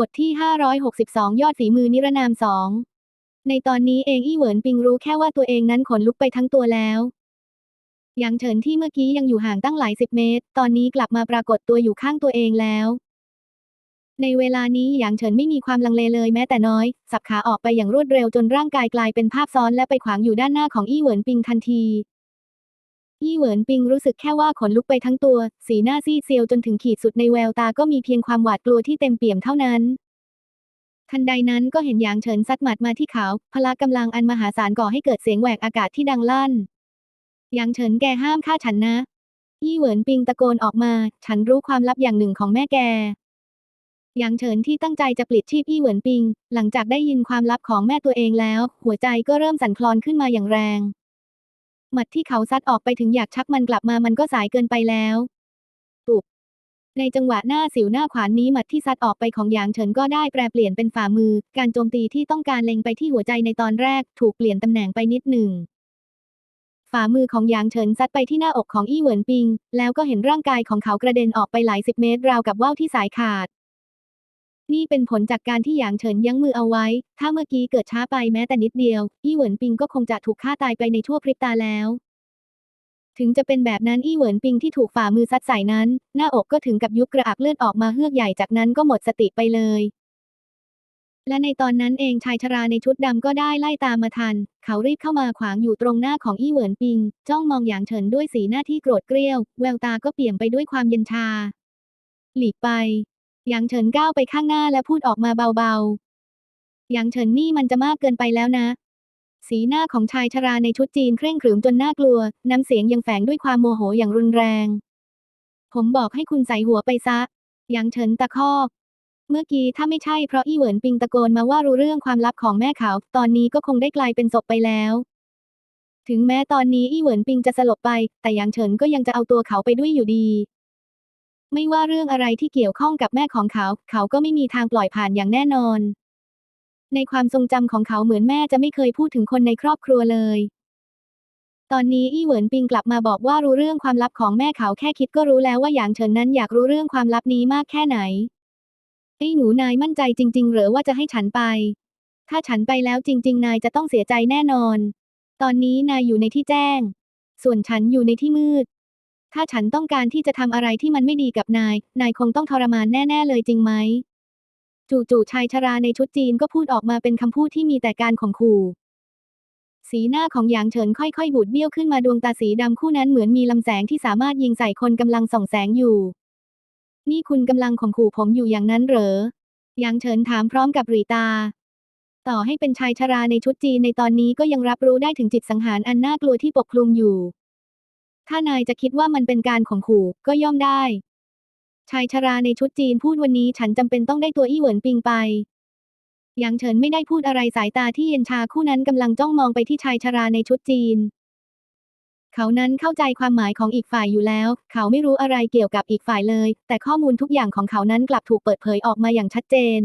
บทที่ 562 ยอดฝีมือนิรนามสอง ในตอนนี้เองอี้เหวินปิงรู้แค่ว่าตัวเองนั้นขนลุกไปทั้งตัวแล้วหยางเฉินที่เมื่อกี้ยังอยู่ห่างตั้งหลายสิบเมตร ตอนนี้กลับมาปรากฏตัวอยู่ข้างตัวเองแล้ว ในเวลานี้หยางเฉินไม่มีความลังเลเลยแม้แต่น้อย สับขาออกไปอย่างรวดเร็วจนร่างกายกลายเป็นภาพซ้อนและไปขวางอยู่ด้านหน้าของอี้เหวินปิงทันที อี้เหวินปิงรู้สึกแค่ว่าขนลุกไปทั้งตัว สีหน้าซีดเซียวจนถึงขีดสุดในแววตาก็มีเพียงความหวาดกลัวที่เต็มเปี่ยมเท่านั้น ทันใดนั้นก็เห็นหยางเฉินซัดหมัดมาที่เขาพละกำลังอันมหาศาลก่อให้เกิดเสียงแหวกอากาศที่ดังลั่นหยางเฉินแกห้ามฆ่าฉันนะอี้เหวินปิงตะโกนออกมา ฉันรู้ความลับอย่างหนึ่งของแม่แกหยางเฉินที่ตั้งใจจะปลิดชีพอี้เหวินปิง หลังจากได้ยินความลับของแม่ตัวเองแล้ว หัวใจก็เริ่มสั่นคลอนขึ้นมาอย่างแรง หมัดที่เขาซัดออกไปถึงอยากชักมันกลับมามันก็สายเกินไปแล้วตุบในจังหวะหน้าสิวหน้าขวานนี้หมัดที่ซัดออกไปของหยางเฉินก็ได้แปรเปลี่ยนเป็นฝ่ามือ การโจมตีที่ต้องการเล็งไปที่หัวใจในตอนแรก ถูกเปลี่ยนตำแหน่งไปนิดหนึ่ง ฝ่ามือของหยางเฉินซัดไปที่หน้าอกของอี้เหวินปิง แล้วก็เห็นร่างกายของเขากระเด็นออกไปหลายสิบเมตรราวกับว่าวที่สายขาด นี่เป็นผลจากการที่หยางเฉินยั้งมือเอาไว้ ถ้าเมื่อกี้เกิดช้าไปแม้แต่นิดเดียว อี้เหวินปิงก็คงจะถูกฆ่าตายไปในชั่วพริบตาแล้ว ถึงจะเป็นแบบนั้นอี้เหวินปิงที่ถูกฝ่ามือซัดใส่นั้น หน้าอกก็ถึงกับยุบกระอักเลือดออกมาเฮือกใหญ่จากนั้นก็หมดสติไปเลย และในตอนนั้นเองชายชราในชุดดำก็ได้ไล่ตามมาทัน เขารีบเข้ามาขวางอยู่ตรงหน้าของอี้เหวินปิง จ้องมองหยางเฉินด้วยสีหน้าที่โกรธเกรี้ยว แววตาก็เปี่ยมไปด้วยความเย็นชา หลีกไป หยางเฉินก้าวไปข้างหน้าและพูดออกมาเบาๆหยางเฉินนี่มันจะมากเกินไปแล้วนะ สีหน้าของชายชราในชุดจีนเคร่งขรึมจนน่ากลัว น้ำเสียงยังแฝงด้วยความโมโหอย่างรุนแรง ผมบอกให้คุณใส่หัวไปซะหยางเฉินตะคอกเมื่อกี้ถ้าไม่ใช่เพราะอี้เหวินปิงตะโกนมาว่ารู้เรื่องความลับของแม่เขา ตอนนี้ก็คงได้กลายเป็นศพไปแล้ว ถึงแม้ตอนนี้อี้เหวินปิงจะสลบไป แต่หยางเฉินก็ยังจะเอาตัวเขาไปด้วยอยู่ดี ไม่ว่าเรื่องอะไรที่เกี่ยวข้องกับแม่ของเขา เขาก็ไม่มีทางปล่อยผ่านอย่างแน่นอน ในความทรงจำของเขาเหมือนแม่จะไม่เคยพูดถึงคนในครอบครัวเลย ตอนนี้อี้เหวินปิงกลับมาบอกว่ารู้เรื่องความลับของแม่เขาแค่คิดก็รู้แล้วว่าหยางเฉินนั้นอยากรู้เรื่องความลับนี้มากแค่ไหนไอ้หนูนายมั่นใจจริงๆเหรือว่าจะให้ฉันไป ถ้าฉันไปแล้วจริง ๆ นายจะต้องเสียใจแน่นอน ตอนนี้นายอยู่ในที่แจ้ง ส่วนฉันอยู่ในที่มืด ถ้าฉันต้องการที่จะทำอะไรที่มันไม่ดีกับนาย นายคงต้องทรมานแน่ ๆ เลยจริงไหม จู่ๆชายชราในชุดจีนก็พูดออกมาเป็นคำพูดที่มีแต่การข่มขู่ สีหน้าของหยางเฉินค่อยๆ บูดเบี้ยวขึ้นมาดวงตาสีดำคู่นั้นเหมือนมีลำแสงที่สามารถยิงใส่คนกำลังส่องแสงอยู่ นี่คุณกำลังข่มขู่ผมอยู่อย่างนั้นเหรอหยางเฉินถามพร้อมกับหรีตาต่อให้เป็นชายชราในชุดจีนในตอนนี้ก็ยังรับรู้ได้ถึงจิตสังหารอันน่ากลัวที่ปกคลุมอยู่ ถ้านายจะคิดว่ามันเป็นการข่มขู่ก็ย่อมได้ ชายชราในชุดจีนพูดวันนี้ฉันจำเป็นต้องได้ตัวอี้เหวินปิงไปหยางเฉินไม่ได้พูดอะไรสายตาที่เย็นชาคู่นั้นกำลังจ้องมองไปที่ชายชราในชุดจีน เขานั้นเข้าใจความหมายของอีกฝ่ายอยู่แล้ว เขาไม่รู้อะไรเกี่ยวกับอีกฝ่ายเลย แต่ข้อมูลทุกอย่างของเขานั้นกลับถูกเปิดเผยออกมาอย่างชัดเจน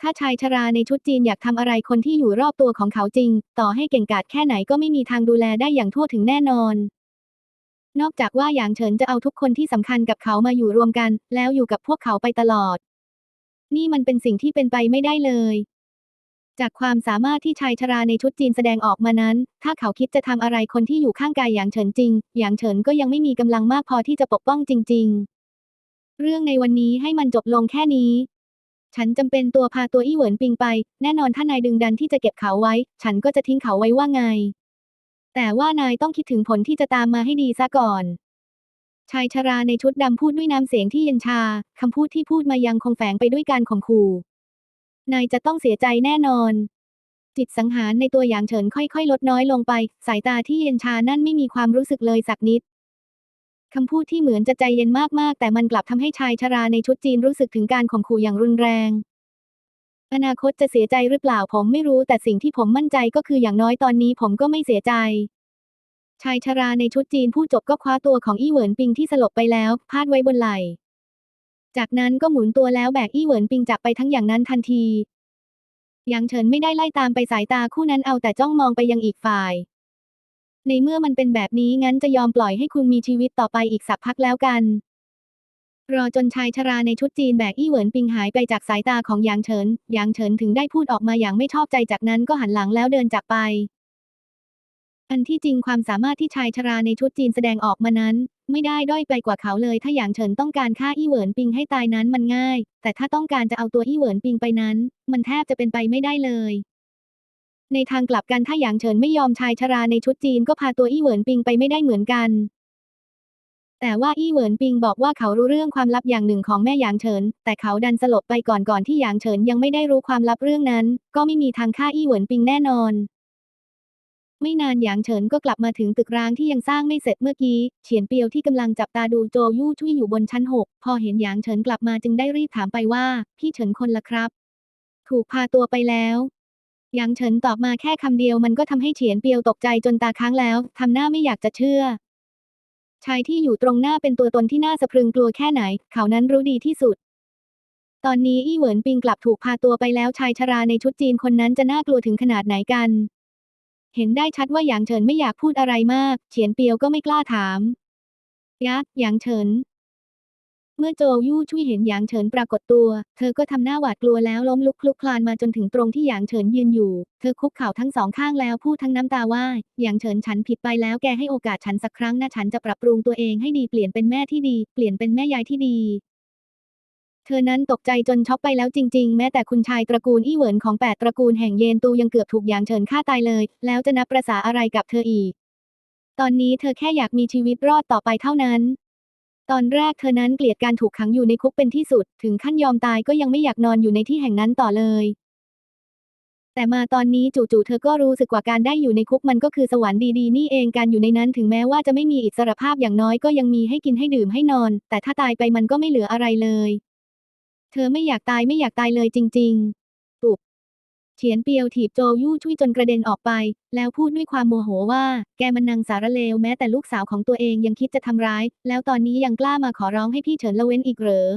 ถ้าชายชราในชุดจีนอยากทำอะไรคนที่อยู่รอบตัวของเขาจริง ต่อให้เก่งกาจแค่ไหนก็ไม่มีทางดูแลได้อย่างทั่วถึงแน่นอน นอกจากว่าหยางเฉินจะเอาทุกคนที่สำคัญกับเขามาอยู่รวมกัน แล้วอยู่กับพวกเขาไปตลอด นี่มันเป็นสิ่งที่เป็นไปไม่ได้เลย จากความสามารถที่ชายชราในชุดจีนแสดงออกมานั้น ถ้าเขาคิดจะทำอะไรคนที่อยู่ข้างกายหยางเฉินจริงหยางเฉินก็ยังไม่มีกำลังมากพอที่จะปกป้องจริง ๆ เรื่องในวันนี้ให้มันจบลงแค่นี้ฉันจำเป็นตัวพาตัวอี้เหวินปิงไป แน่นอนถ้านายดึงดันที่จะเก็บเขาไว้ ฉันก็จะทิ้งเขาไว้ว่าไง แต่ว่านายต้องคิดถึงผลที่จะตามมาให้ดีซะก่อน ชายชราในชุดดำพูดด้วยน้ำเสียงที่เย็นชา คำพูดที่พูดมายังคงแฝงไปด้วยการข่มขู่ นายจะต้องเสียใจแน่นอน จิตสังหารในตัวหยางเฉินค่อยๆ ลดน้อยลงไป สายตาที่เย็นชานั่นไม่มีความรู้สึกเลยสักนิดคำพูดที่เหมือนจะใจเย็นมากๆ แต่มันกลับทำให้ชายชราในชุดจีนรู้สึกถึงการข่มขู่อย่างรุนแรง อนาคตจะเสียใจหรือเปล่าผมไม่รู้แต่สิ่งที่ผมมั่นใจก็คืออย่างน้อยตอนนี้ผมก็ไม่เสียใจ ชายชราในชุดจีนพูดจบก็คว้าตัวของอี้เหวินปิงที่สลบไปแล้วพาดไว้บนไหล่ จากนั้นก็หมุนตัวแล้วแบกอี้เหวินปิงจากไปทั้งอย่างนั้นทันทียางเฉินไม่ได้ไล่ตามไปสายตาคู่นั้นเอาแต่จ้องมองไปยังอีกฝ่าย ในเมื่อมันเป็นแบบนี้งั้นจะยอมปล่อยให้คุณมีชีวิตต่อไปอีกสักพักแล้วกัน รอจนชายชราในชุดจีนแบกอี้เหวินปิงหายไปจากสายตาของหยางเฉินหยางเฉินถึงได้พูดออกมาอย่างไม่ชอบใจจากนั้นก็หันหลังแล้วเดินจากไป อันที่จริงความสามารถที่ชายชราในชุดจีนแสดงออกมานั้น ไม่ได้ด้อยไปกว่าเขาเลย ถ้าหยางเฉินต้องการฆ่าอี้เหวินปิงให้ตายนั้นมันง่าย แต่ถ้าต้องการจะเอาตัวอี้เหวินปิงไปนั้น มันแทบจะเป็นไปไม่ได้เลยในทางกลับกันถ้าหยางเฉินไม่ยอมชายชราในชุดจีนก็พาตัวอี้เหวินปิงไปไม่ได้เหมือนกัน แต่ว่าอี้เหวินปิงบอกว่าเขารู้เรื่องความลับอย่างหนึ่งของแม่หยางเฉิน แต่เขาดันสลบไปก่อนก่อนที่หยางเฉินยังไม่ได้รู้ความลับเรื่องนั้น ก็ไม่มีทางฆ่าอี้เหวินปิงแน่นอน ไม่นานหยางเฉินก็กลับมาถึงตึกร้างที่ยังสร้างไม่เสร็จเมื่อกี้เฉียนเปียวที่กำลังจับตาดูโจยู่ชุยอยู่บนชั้นหกพอเห็นหยางเฉินกลับมาจึงได้รีบถามไปว่า พี่เฉินคนละครับ ถูกพาตัวไปแล้วหยางเฉินตอบมาแค่คำเดียวมันก็ทำให้เฉียนเปียวตกใจจนตาค้างแล้วทำหน้าไม่อยากจะเชื่อ ชายที่อยู่ตรงหน้าเป็นตัวตนที่น่าสะพรึงกลัวแค่ไหน เขานั้นรู้ดีที่สุด ตอนนี้อี้เหวินปิงกลับถูกพาตัวไปแล้วชายชราในชุดจีนคนนั้นจะน่ากลัวถึงขนาดไหนกัน เห็นได้ชัดว่าหยางเฉินไม่อยากพูดอะไรมาก เฉียนเปียวก็ไม่กล้าถามยักษ์หยางเฉิน เมื่อโจยู่ช่วยเห็นหยางเฉินปรากฏตัว เธอก็ทำหน้าหวาดกลัวแล้วล้มลุกคลุกคลานมาจนถึงตรงที่หยางเฉินยืนอยู่ เธอคุกเข่าทั้งสองข้างแล้วพูดทั้งน้ำตาว่า หยางเฉินฉันผิดไปแล้วแกให้โอกาสฉันสักครั้งนะฉันจะปรับปรุงตัวเองให้ดีเปลี่ยนเป็นแม่ที่ดี เปลี่ยนเป็นแม่ยายที่ดีเธอนั้นตกใจจนช็อกไปแล้วจริงๆ แม้แต่คุณชายตระกูลอี้เหวินของแปดตระกูลแห่งเยนตูยังเกือบถูกหยางเฉินฆ่าตายเลย แล้วจะนับประษาอะไรกับเธออีก ตอนนี้เธอแค่อยากมีชีวิตรอดต่อไปเท่านั้น ตอนแรกเธอนั้นเกลียดการถูกขังอยู่ในคุกเป็นที่สุด ถึงขั้นยอมตายก็ยังไม่อยากนอนอยู่ในที่แห่งนั้นต่อเลย แต่มาตอนนี้จู่ๆเธอก็รู้สึกว่าการได้อยู่ในคุกมันก็คือสวรรค์ดีๆนี่เองการอยู่ในนั้นถึงแม้ว่าจะไม่มีอิสรภาพอย่างน้อยก็ยังมีให้กินให้ดื่มให้นอน แต่ถ้าตายไปมันก็ไม่เหลืออะไรเลย เธอไม่อยากตายไม่อยากตายเลยจริง ๆ เฉียนเปียวถีบโจยู่ช่วยจนกระเด็นออกไป แล้วพูดด้วยความโมโหว่า แกมันนางสารเลวแม้แต่ลูกสาวของตัวเองยังคิดจะทำร้าย แล้วตอนนี้ยังกล้ามาขอร้องให้พี่เฉินละเว้นอีกเหรอ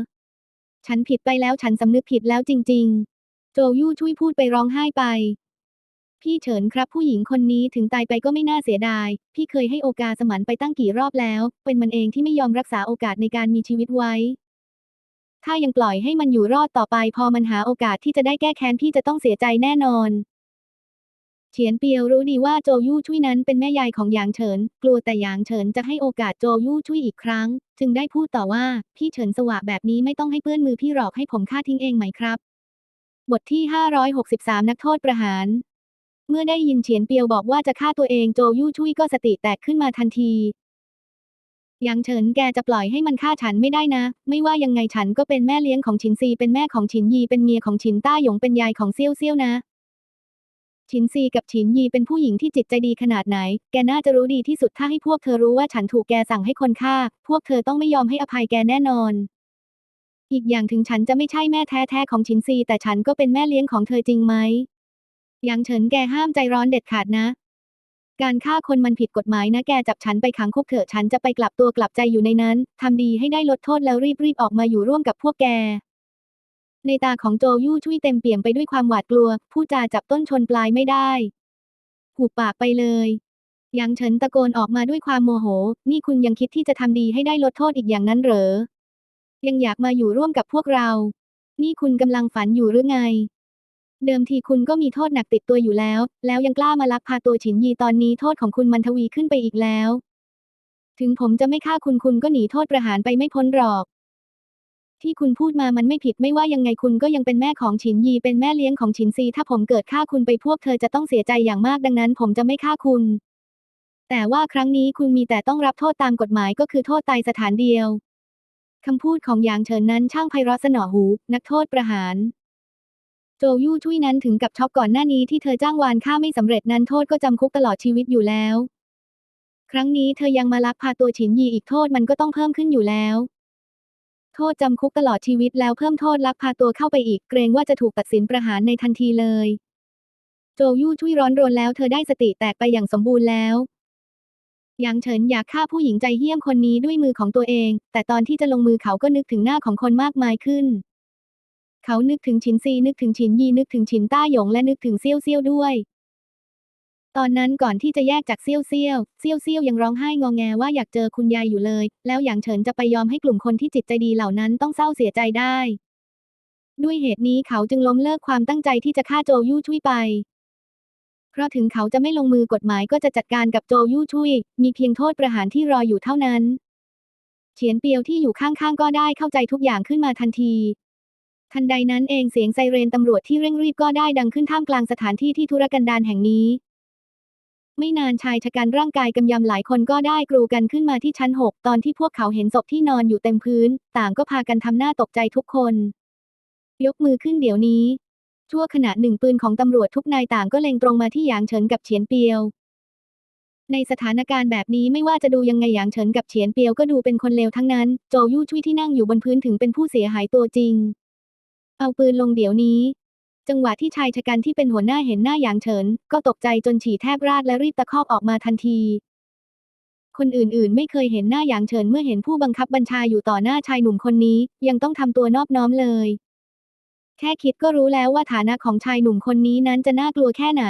ฉันผิดไปแล้วฉันสำนึกผิดแล้วจริง ๆ โจยู่ช่วยพูดไปร้องไห้ไป พี่เฉินครับผู้หญิงคนนี้ถึงตายไปก็ไม่น่าเสียดาย พี่เคยให้โอกาสสมันไปตั้งกี่รอบแล้ว เป็นมันเองที่ไม่ยอมรักษาโอกาสในการมีชีวิตไว้ ถ้ายังปล่อยให้มันอยู่รอดต่อไป พอมันหาโอกาสที่จะได้แก้แค้นพี่จะต้องเสียใจแน่นอน เฉียนเปียวรู้ดีว่าโจยู่ชุยนั้นเป็นแม่ยายของหยางเฉิน กลัวแต่หยางเฉินจะให้โอกาสโจยู่ชุยอีกครั้ง จึงได้พูดต่อว่าพี่เฉินสวะแบบนี้ไม่ต้องให้เปื้อนมือพี่หรอกให้ผมฆ่าทิ้งเองไหมครับ บทที่ 563 นักโทษประหารเมื่อได้ยินเฉียนเปียวบอกว่าจะฆ่าตัวเองโจยู่ชุยก็สติแตกขึ้นมาทันที ยางเฉินแกจะปล่อยให้มันฆ่าฉันไม่ได้นะ ไม่ว่ายังไงฉันก็เป็นแม่เลี้ยงของฉินซี เป็นแม่ของฉินยี เป็นเมียของฉินต้าหยง เป็นยายของเซี่ยวเซี่ยวนะ ฉินซีกับฉินยีเป็นผู้หญิงที่จิตใจดีขนาดไหน แกน่าจะรู้ดีที่สุดถ้าให้พวกเธอรู้ว่าฉันถูกแกสั่งให้คนฆ่า พวกเธอต้องไม่ยอมให้อภัยแกแน่นอน อีกอย่างถึงฉันจะไม่ใช่แม่แท้ๆของฉินซี แต่ฉันก็เป็นแม่เลี้ยงของเธอจริงไหมยางเฉินแกห้ามใจร้อนเด็ดขาดนะ การฆ่าคนมันผิดกฎหมายนะแกจับฉันไปขังคุกเถอะฉันจะไปกลับตัวกลับใจอยู่ในนั้น ทำดีให้ได้ลดโทษแล้วรีบๆออกมาอยู่ร่วมกับพวกแก ในตาของโจยู่ชุยเต็มเปี่ยมไปด้วยความหวาดกลัว ผู้จาจับต้นชนปลายไม่ได้ หูปากไปเลยยางเฉินตะโกนออกมาด้วยความโมโห นี่คุณยังคิดที่จะทำดีให้ได้ลดโทษอีกอย่างนั้นเหรอ ยังอยากมาอยู่ร่วมกับพวกเรา นี่คุณกำลังฝันอยู่หรือไง เดิมทีคุณก็มีโทษหนักติดตัวอยู่แล้ว แล้วยังกล้ามาลักพาตัวฉินยีตอนนี้โทษของคุณมันทวีขึ้นไปอีกแล้ว ถึงผมจะไม่ฆ่าคุณคุณก็หนีโทษประหารไปไม่พ้นหรอก ที่คุณพูดมามันไม่ผิดไม่ว่ายังไงคุณก็ยังเป็นแม่ของฉินยีเป็นแม่เลี้ยงของฉินซี ถ้าผมเกิดฆ่าคุณไปพวกเธอจะต้องเสียใจอย่างมากดังนั้น ผมจะไม่ฆ่าคุณ แต่ว่าครั้งนี้คุณมีแต่ต้องรับโทษตามกฎหมายก็คือโทษตายสถานเดียวคำพูดของหยางเฉินนั้นช่างไพเราะสนอหู นักโทษประหาร จยู่ชุยนั้นถึงกับช็อกก่อนหน้านี้ที่เธอจ้างวานฆ่าไม่สำเร็จนั้นโทษก็จำคุกตลอดชีวิตอยู่แล้ว ครั้งนี้เธอยังมาลักพาตัวฉินยีอีกโทษมันก็ต้องเพิ่มขึ้นอยู่แล้ว โทษจำคุกตลอดชีวิตแล้วเพิ่มโทษลักพาตัวเข้าไปอีกเกรงว่าจะถูกตัดสินประหารในทันทีเลย โจยู่ชุยร้อนรนแล้วเธอได้สติแตกไปอย่างสมบูรณ์แล้วหยางเฉินอยากฆ่าผู้หญิงใจเหี้ยมคนนี้ด้วยมือของตัวเอง แต่ตอนที่จะลงมือเขาก็นึกถึงหน้าของคนมากมายขึ้น เขานึกถึงฉินซีนึกถึงฉินยีนึกถึงฉินต้าหยงและนึกถึงเซี่ยวเซี่ยวด้วย ตอนนั้นก่อนที่จะแยกจากเซี่ยวเซี่ยวเซี่ยวเซี่ยวยังร้องไห้งอแงว่าอยากเจอคุณยายอยู่เลย แล้วหยางเฉินจะไปยอมให้กลุ่มคนที่จิตใจดีเหล่านั้นต้องเศร้าเสียใจได้ ด้วยเหตุนี้เขาจึงล้มเลิกความตั้งใจที่จะฆ่าโจยู่ชุยไปเพราะถึงเขาจะไม่ลงมือกฎหมายก็จะจัดการกับโจยู่ชุย มีเพียงโทษประหารที่รออยู่เท่านั้น เฉียนเปียวที่อยู่ข้างๆก็ได้เข้าใจทุกอย่างขึ้นมาทันที ทันใดนั้นเองเสียงไซเรนตำรวจที่เร่งรีบก็ได้ดังขึ้นท่ามกลางสถานที่ที่ธุรกันดารแห่งนี้ ไม่นานชายชะกันร่างกายกำยำหลายคนก็ได้กรูกันขึ้นมาที่ชั้นหกตอนที่พวกเขาเห็นศพที่นอนอยู่เต็มพื้น ต่างก็พากันทำหน้าตกใจทุกคน ยกมือขึ้นเดี๋ยวนี้ ชั่วขณะหนึ่งปืนของตำรวจทุกนายต่างก็เล็งตรงมาที่หยางเฉินกับเฉียนเปียวในสถานการณ์แบบนี้ไม่ว่าจะดูยังไงหยางเฉินกับเฉียนเปียวก็ดูเป็นคนเลวทั้งนั้น โจยู่ชุยที่นั่งอยู่บนพื้นถึงเป็นผู้เสียหายตัวจริง เอาปืนลงเดี๋ยวนี้ จังหวะที่ชายชะกันที่เป็นหัวหน้าเห็นหน้าหยางเฉิน ก็ตกใจจนฉี่แทบราดและรีบตะคอกออกมาทันที คนอื่นๆ ไม่เคยเห็นหน้าหยางเฉินเมื่อเห็นผู้บังคับบัญชาอยู่ต่อหน้าชายหนุ่มคนนี้ ยังต้องทำตัวนอบน้อมเลย แค่คิดก็รู้แล้วว่าฐานะของชายหนุ่มคนนี้นั้นจะน่ากลัวแค่ไหน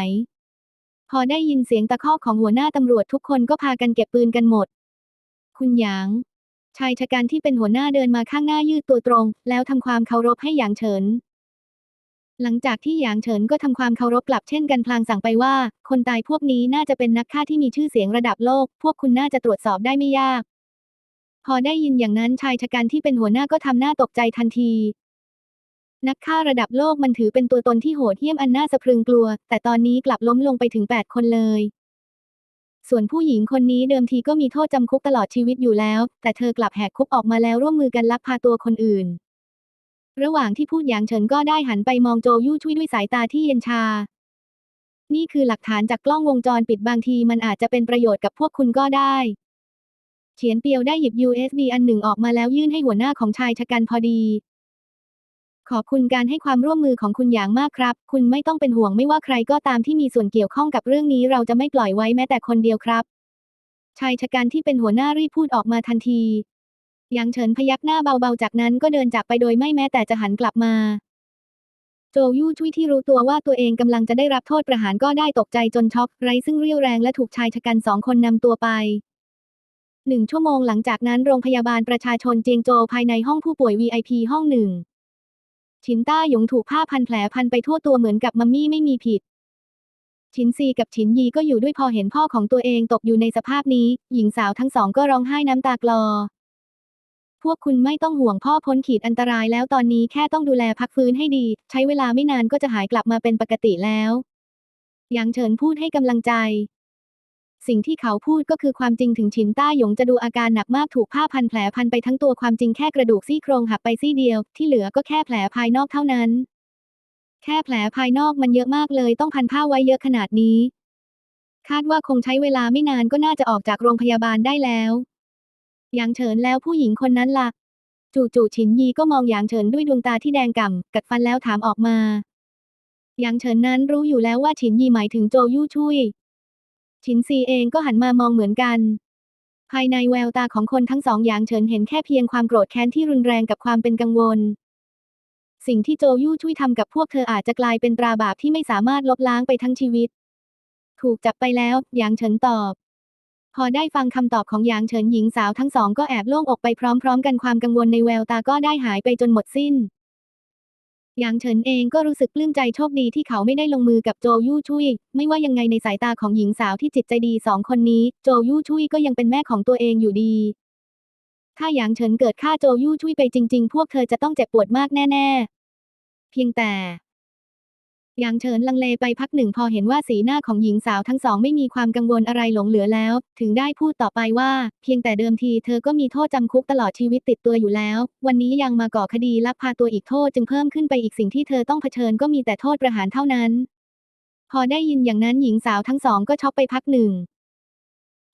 พอได้ยินเสียงตะคอกของหัวหน้าตำรวจทุกคนก็พากันเก็บปืนกันหมด คุณหยาง ชายชะกันที่เป็นหัวหน้าเดินมาข้างหน้ายืดตัวตรง แล้วทำความเคารพให้หยางเฉิน หลังจากที่หยางเฉินก็ทำความเคารพกลับเช่นกันพลางสั่งไปว่า คนตายพวกนี้น่าจะเป็นนักฆ่าที่มีชื่อเสียงระดับโลก พวกคุณน่าจะตรวจสอบได้ไม่ยาก พอได้ยินอย่างนั้นชายชะกันที่เป็นหัวหน้าก็ทำหน้าตกใจทันที นักฆ่าระดับโลกมันถือเป็นตัวตนที่โหดเหี้ยมอันน่าสะพรึงกลัว แต่ตอนนี้กลับล้มลงไปถึง 8 คนเลย ส่วนผู้หญิงคนนี้เดิมทีก็มีโทษจำคุกตลอดชีวิตอยู่แล้ว แต่เธอกลับแหกคุกออกมาแล้วร่วมมือกันลักพาตัวคนอื่น ระหว่างที่พูดหยางเฉินก็ได้หันไปมองโจยู่ช่วยด้วยสายตาที่เย็นชา นี่คือหลักฐานจากกล้องวงจรปิดบางทีมันอาจจะเป็นประโยชน์กับพวกคุณก็ได้เฉียนเปียวได้หยิบ USB อันหนึ่งออกมาแล้วยื่นให้หัวหน้าของชายชะกันพอดี ขอบคุณการให้ความร่วมมือของคุณอย่างมากครับ คุณไม่ต้องเป็นห่วงไม่ว่าใครก็ตามที่มีส่วนเกี่ยวข้องกับเรื่องนี้เราจะไม่ปล่อยไว้แม้แต่คนเดียวครับ ชายชะกันที่เป็นหัวหน้ารีบพูดออกมาทันทีหยางเฉินพยักหน้าเบาๆ จากนั้นก็เดินจากไปโดยไม่แม้แต่จะหันกลับมา โจยู่ชุยที่รู้ตัวว่าตัวเองกำลังจะได้รับโทษประหารก็ได้ตกใจจนช็อกไร้ซึ่งเรี่ยวแรงและถูกชายชะกันสองคนนำตัวไปหนึ่งชั่วโมงหลังจากนั้นโรงพยาบาลประชาชนเจียงโจวภายในห้องผู้ป่วย VIP ห้องหนึ่ง ชินต้าหยงถูกผ้าพันแผลพันไปทั่วตัวเหมือนกับมัมมี่ไม่มีผิดชินซีกับชินยีก็อยู่ด้วยพอเห็นพ่อของตัวเองตกอยู่ในสภาพนี้ หญิงสาวทั้งสองก็ร้องไห้น้ำตากลอ พวกคุณไม่ต้องห่วงพ่อพ้นขีดอันตรายแล้วตอนนี้แค่ต้องดูแลพักฟื้นให้ดี ใช้เวลาไม่นานก็จะหายกลับมาเป็นปกติแล้วหยางเฉินพูดให้กำลังใจ สิ่งที่เขาพูดก็คือความจริงถึงฉินต้าหยงจะดูอาการหนักมากถูกผ้าพันแผลพันไปทั้งตัวความจริงแค่กระดูกซี่โครงหักไปซี่เดียว ที่เหลือก็แค่แผลภายนอกเท่านั้น แค่แผลภายนอกมันเยอะมากเลยต้องพันผ้าไว้เยอะขนาดนี้ คาดว่าคงใช้เวลาไม่นานก็น่าจะออกจากโรงพยาบาลได้แล้วหยางเฉินแล้วผู้หญิงคนนั้นล่ะ จู่ๆฉินยีก็มองหยางเฉินด้วยดวงตาที่แดงก่ำกัดฟันแล้วถามออกมาหยางเฉินนั้นรู้อยู่แล้วว่าฉินยีหมายถึงโจยู่ชุย ฉินซีเองก็หันมามองเหมือนกัน ภายในแววตาของคนทั้งสองอย่างเฉินเห็นแค่เพียงความโกรธแค้นที่รุนแรงกับความเป็นกังวล สิ่งที่โจยู่ช่วยทำกับพวกเธออาจจะกลายเป็นตราบาปที่ไม่สามารถลบล้างไปทั้งชีวิต ถูกจับไปแล้วหยางเฉินตอบ พอได้ฟังคำตอบของหยางเฉินหญิงสาวทั้งสองก็แอบโล่งอกไปพร้อม ๆ กันความกังวลในแววตาก็ได้หายไปจนหมดสิ้น หยางเฉินเองก็รู้สึกปลื้มใจโชคดีที่เขาไม่ได้ลงมือกับโจยู่ชุย ไม่ว่ายังไงในสายตาของหญิงสาวที่จิตใจดีสองคนนี้ โจยู่ชุยก็ยังเป็นแม่ของตัวเองอยู่ดี ถ้าหยางเฉินเกิดฆ่าโจยู่ชุยไปจริง ๆ พวกเธอจะต้องเจ็บปวดมากแน่ ๆ เพียงแต่ หยางเฉินลังเลไปพักหนึ่งพอเห็นว่าสีหน้าของหญิงสาวทั้งสองไม่มีความกังวลอะไรหลงเหลือแล้ว ถึงได้พูดต่อไปว่า เพียงแต่เดิมทีเธอก็มีโทษจำคุกตลอดชีวิตติดตัวอยู่แล้ว วันนี้ยังมาก่อคดีลักพาตัวอีกโทษจึงเพิ่มขึ้นไปอีกสิ่งที่เธอต้องเผชิญก็มีแต่โทษประหารเท่านั้น พอได้ยินอย่างนั้นหญิงสาวทั้งสองก็ช็อกไปพักหนึ่ง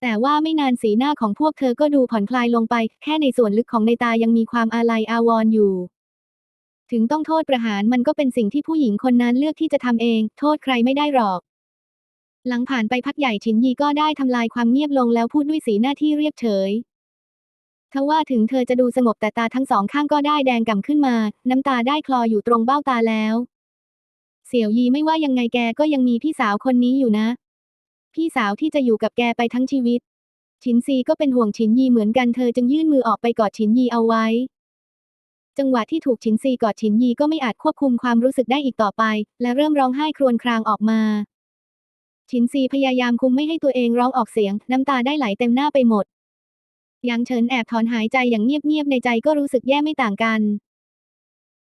แต่ว่าไม่นานสีหน้าของพวกเธอก็ดูผ่อนคลายลงไป แค่ในส่วนลึกของในตายังมีความอาลัยอาวรณ์อยู่ ถึงต้องโทษประหารมันก็เป็นสิ่งที่ผู้หญิงคนนั้นเลือกที่จะทำเอง โทษใครไม่ได้หรอก หลังผ่านไปพักใหญ่ฉินยีก็ได้ทำลายความเงียบลงแล้วพูดด้วยสีหน้าที่เรียบเฉยทว่าถึงเธอจะดูสงบแต่ตาทั้งสองข้างก็ได้แดงก่ำขึ้นมา น้ำตาได้คลออยู่ตรงเบ้าตาแล้ว เสี่ยวยีไม่ว่ายังไงแกก็ยังมีพี่สาวคนนี้อยู่นะ พี่สาวที่จะอยู่กับแกไปทั้งชีวิตฉินซีก็เป็นห่วงฉินยีเหมือนกันเธอจึงยื่นมือออกไปกอดฉินยีเอาไว้ จังหวะที่ถูกฉินซีกอดฉินยีก็ไม่อาจควบคุมความรู้สึกได้อีกต่อไป และเริ่มร้องไห้ครวญครางออกมาฉินซีพยายามคุมไม่ให้ตัวเองร้องออกเสียง น้ำตาได้ไหลเต็มหน้าไปหมดหยางเฉินแอบถอนหายใจอย่างเงียบๆในใจก็รู้สึกแย่ไม่ต่างกัน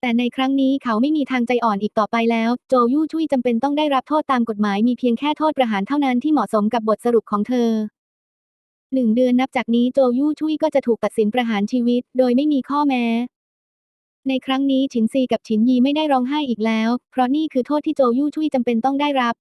แต่ในครั้งนี้เขาไม่มีทางใจอ่อนอีกต่อไปแล้ว โจยู่ชุยจำเป็นต้องได้รับโทษตามกฎหมายมีเพียงแค่โทษประหารเท่านั้นที่เหมาะสมกับบทสรุปของเธอหนึ่งเดือนนับจากนี้โจยู่ชุยก็จะถูกตัดสินประหารชีวิต โดยไม่มีข้อแม้ ในครั้งนี้ฉินซีกับฉินยีไม่ได้ร้องไห้อีกแล้ว เพราะนี่คือโทษที่โจยู่ชุยจำเป็นต้องได้รับ